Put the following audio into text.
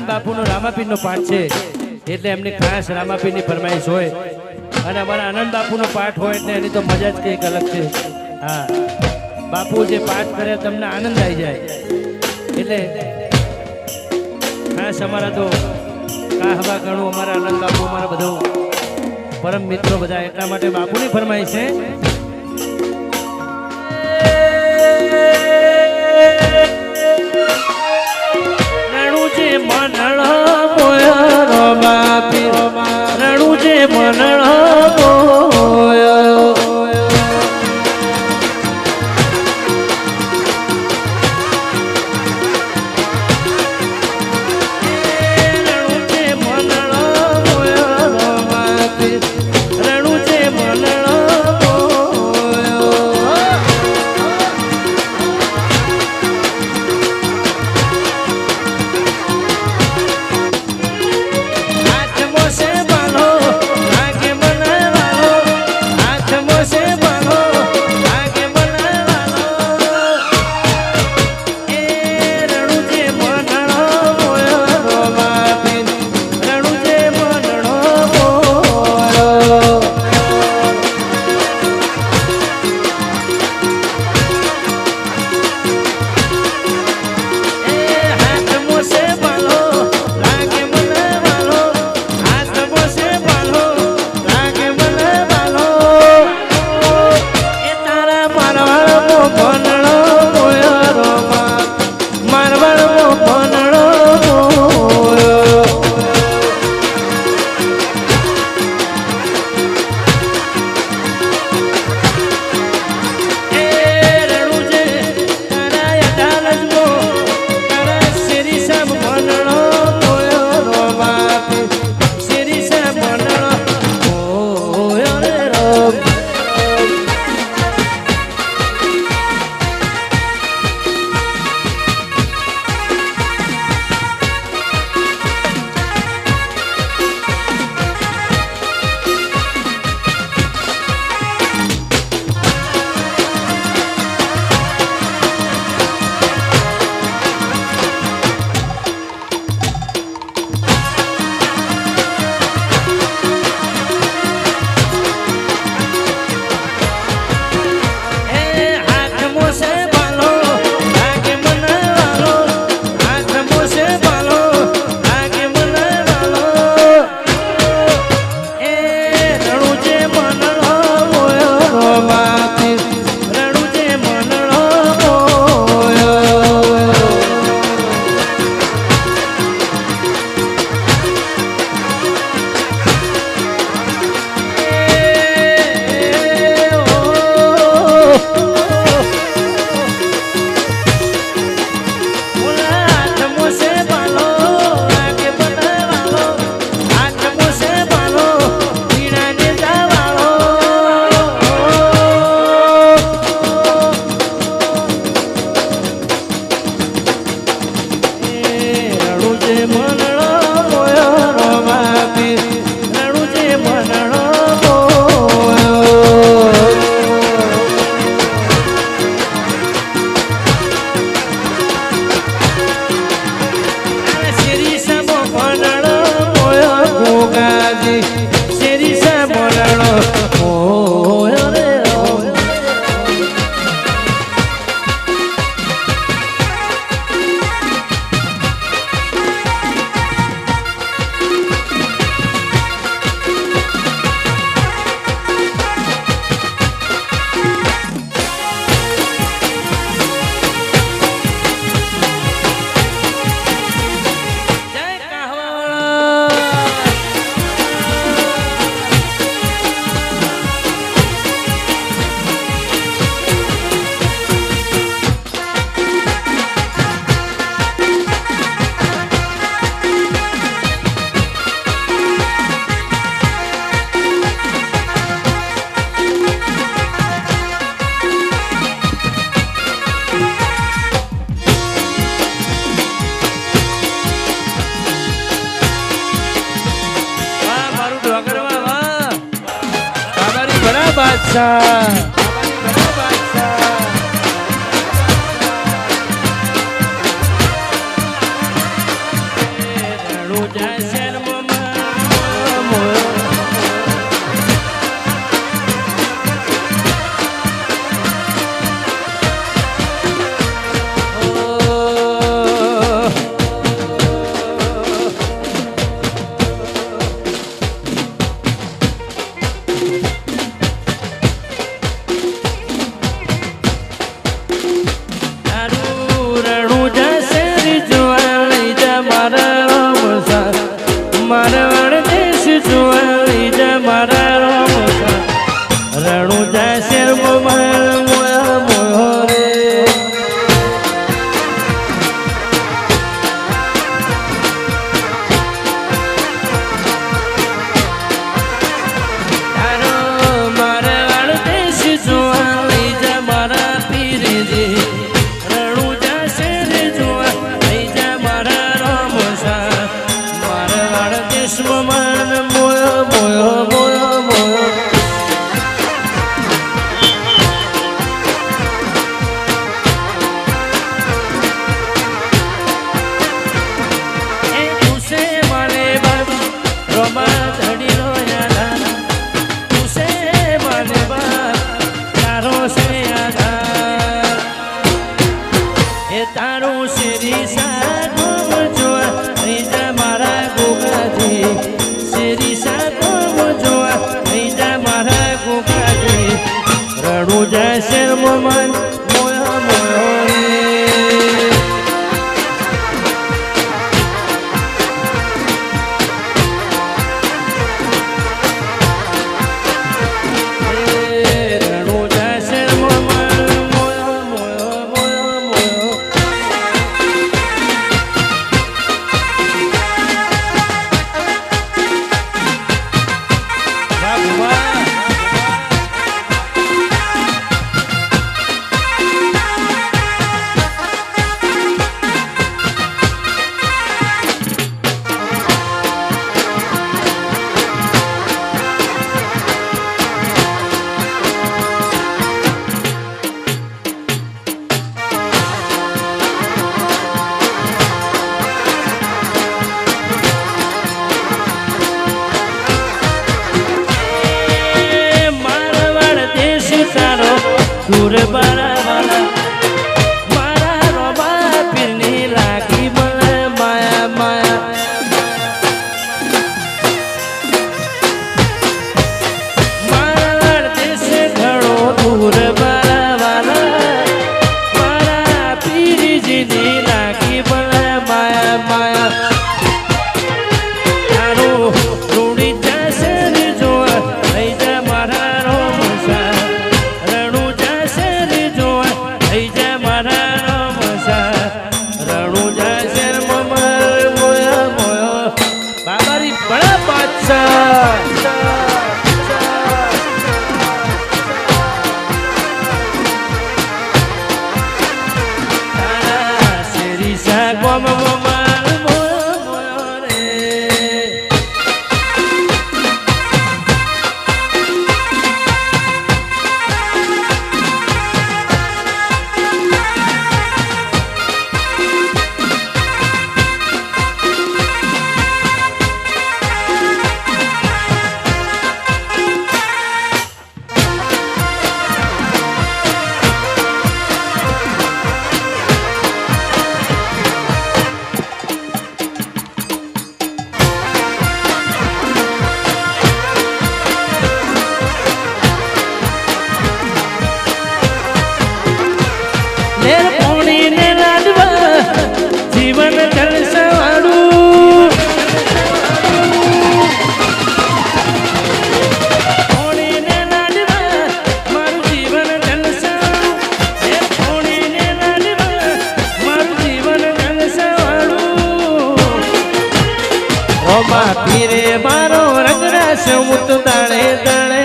બાપુનો રામાપીરનો પાઠ છે. એટલે એમની ખાસ રામાપીરની ફરમાઈશ હોય. અને અમારા આનંદ બાપુનો પાઠ હોય એટલે એની તો મજા જ કંઈક અલગ છે. હા. બાપુ જે પાઠ કરે તમને આનંદ આવી જાય. એટલે ખાસ અમારા તો કાહવા ગણું અમારા આનંદ બાપુ, અમારા બધું પરમ મિત્રો બધા એટલા માટે બાપુની ફરમાઈશ છે. મનળ મોય રોમા પીર. રણુજે મનળ મોય Sir. તારો ঘুরে বেড়া લેર પોણીને લાડવા જીવન જલસવાળું. પોણીને લાડવા મારું જીવન જલસવાળું. લેર પોણીને લાડવા મારું જીવન જલસવાળું. રોમા પીરે મારો રંગરાશ હું તો દાણે દાડે.